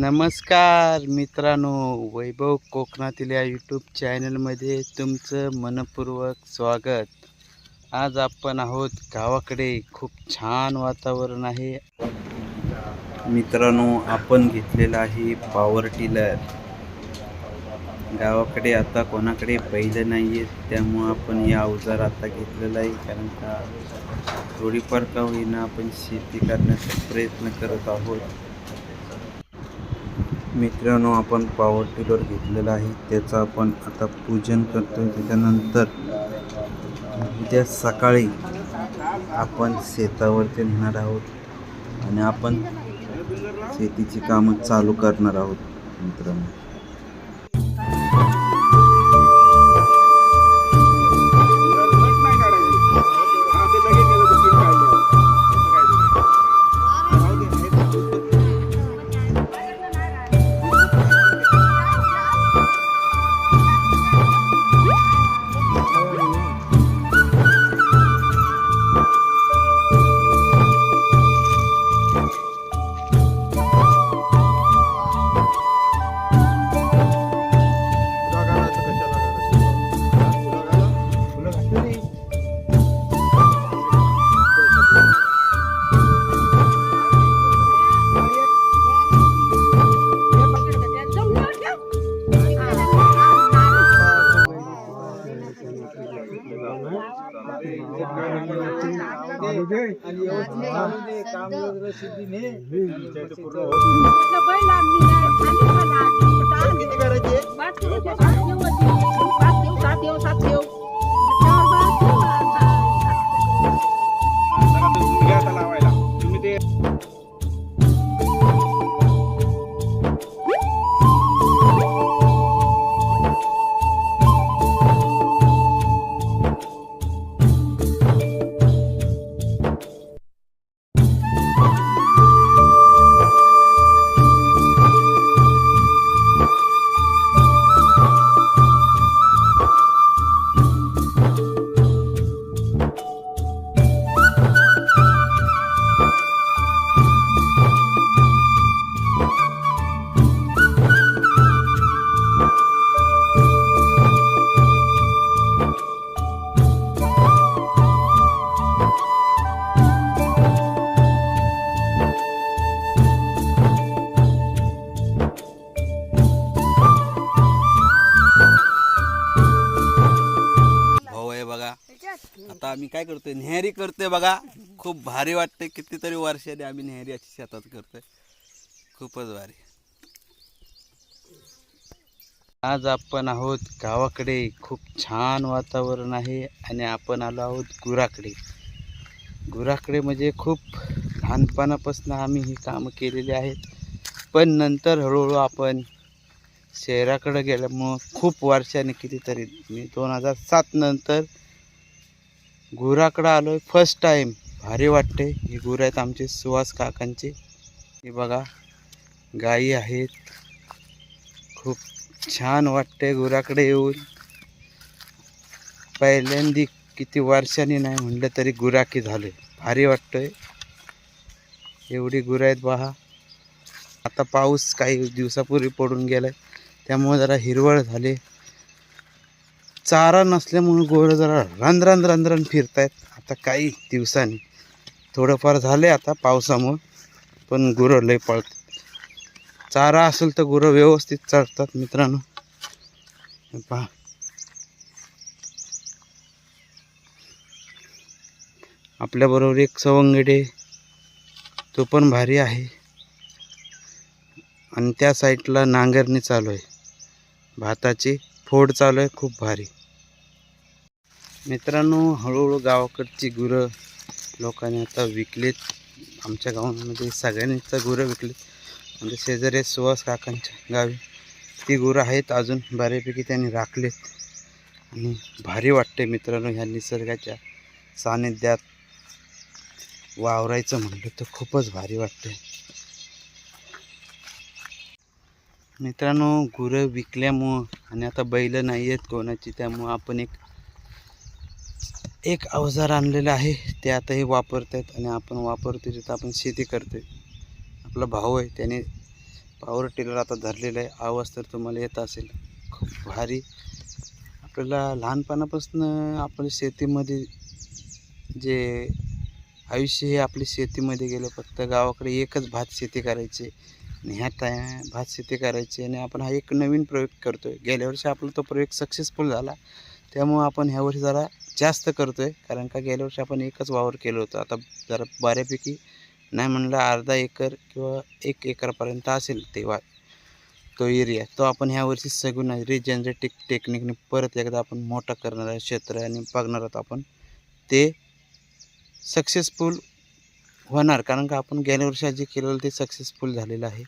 नमस्कार मित्रांनो वैभव कोकणातील या यूट्यूब चॅनलमध्ये तुमचं मनपूर्वक स्वागत. आज आपण आहोत गावाकडे. खूप छान वातावरण आहे. मित्रांनो आपण घेतलेला आहे पॉवर टिलर गावाकडे आता कोणाकडे बैल नाही आहेत त्यामुळं आपण या अवजार आता घेतलेला आहे. कारण का थोडीफार का होईना आपण शेती करण्याचा प्रयत्न करत आहोत. मित्रांनो आपण पॉवर टिलर घेतलेला आहे. त्याचं आपण आता पूजन करतो त्याच्यानंतर उद्या सकाळी आपण शेतावरती नेणार आहोत आणि आपण शेतीची कामं चालू करणार आहोत मित्रांनो. सिद्धिने। काय करतोय? नेहरी करतोय बघा. खूप भारी वाटते कितीतरी वर्षाने आम्ही नेहरी अशी शेतात करतोय. खूपच भारी. आज आपण आहोत गावाकडे. खूप छान वातावरण आहे आणि आपण आलो आहोत गुराकडे. गुराकडे म्हणजे खूप लहानपणापासून आम्ही ही कामं केलेली आहेत. पण नंतर हळूहळू आपण शहराकडे गेल्यामुळं खूप वर्षाने कितीतरी मी दोन हजार सात नंतर गुराकडं आलो आहे फर्स्ट टाईम भारी वाटते ही गुरं आहेत आमचे सुहास काकांचे. हे बघा गाई आहेत. खूप छान वाटते गुराकडे येऊन. पहिल्यांदी किती वर्षांनी नाही म्हणलं तरी गुराकी झाले भारी वाटतंय. एवढी गुरं आहेत पहा आता पाऊस काही दिवसापूर्वी पडून गेलाय. त्यामुळे जरा हिरवळ झाले. चारा नसल्यामुळे गोरं जरा रांधरान रांधरान फिरतायत. आता काही दिवसांनी. थोडंफार झाले आता पावसामुळं पण गुरं लय पळतात. चारा असेल तर गुरं व्यवस्थित चढतात मित्रांनो. पहा. आपल्याबरोबर एक सवंगडे तो पण भारी आहे. आणि त्या साईडला नांगरणी चालू आहे. भाताची फोड चालू आहे खूप भारी. मित्रांनो हळूहळू गावाकडची गुरं लोकांनी आता विकलीत. आमच्या गावामध्ये सगळ्यांनी तर गुरं विकलीत म्हणजे शेजारी सुहास काकांच्या गावी. ती गुरं आहेत अजून बऱ्यापैकी त्यांनी राखलेत. आणि भारी वाटते मित्रांनो ह्या निसर्गाच्या सानिध्यात वावरायचं म्हटलं तर खूपच भारी वाटते मित्रांनो गुरं विकल्यामुळं आणि आता बैल नाही आहेत कोणाची त्यामुळं आपण एक एक अवजार आणलेलं आहे ते आता हे वापरत आहेत आणि आपण वापरतो तिथं आपण शेती करतो आपला भाऊ आहे त्याने पॉवर टिलर आता धरलेला आहे. आवाज तर तुम्हाला येत असेल. खूप भारी. आपल्याला लहानपणापासून आपल्या शेतीमध्ये जे आयुष्य हे आपली शेतीमध्ये गेलं फक्त गावाकडे एकच भात शेती करायची. आणि ह्या टाय भात शेती करायची आणि आपण हा एक नवीन प्रयोग करतो आहे गेल्या वर्षी आपला तो प्रयोग सक्सेसफुल झाला. त्यामुळं आपण ह्या वर्षी जरा जास्त करतो आहे कारण का गेल्या वर्षी आपण एकच वावर केलं होतं. आता जरा बऱ्यापैकी नाही म्हणलं अर्धा एकर किंवा एक एकरपर्यंत असेल ते वा तो एरिया तो आपण ह्या वर्षी रिजनरेटिक टेक्निकने परत एकदा आपण मोठा करणार आहे क्षेत्र आणि बघणार आहोत आपण. ते सक्सेसफुल होणार कारण का आपण गेल्या वर्षी जे केलेलं ते सक्सेसफुल झालेलं आहे.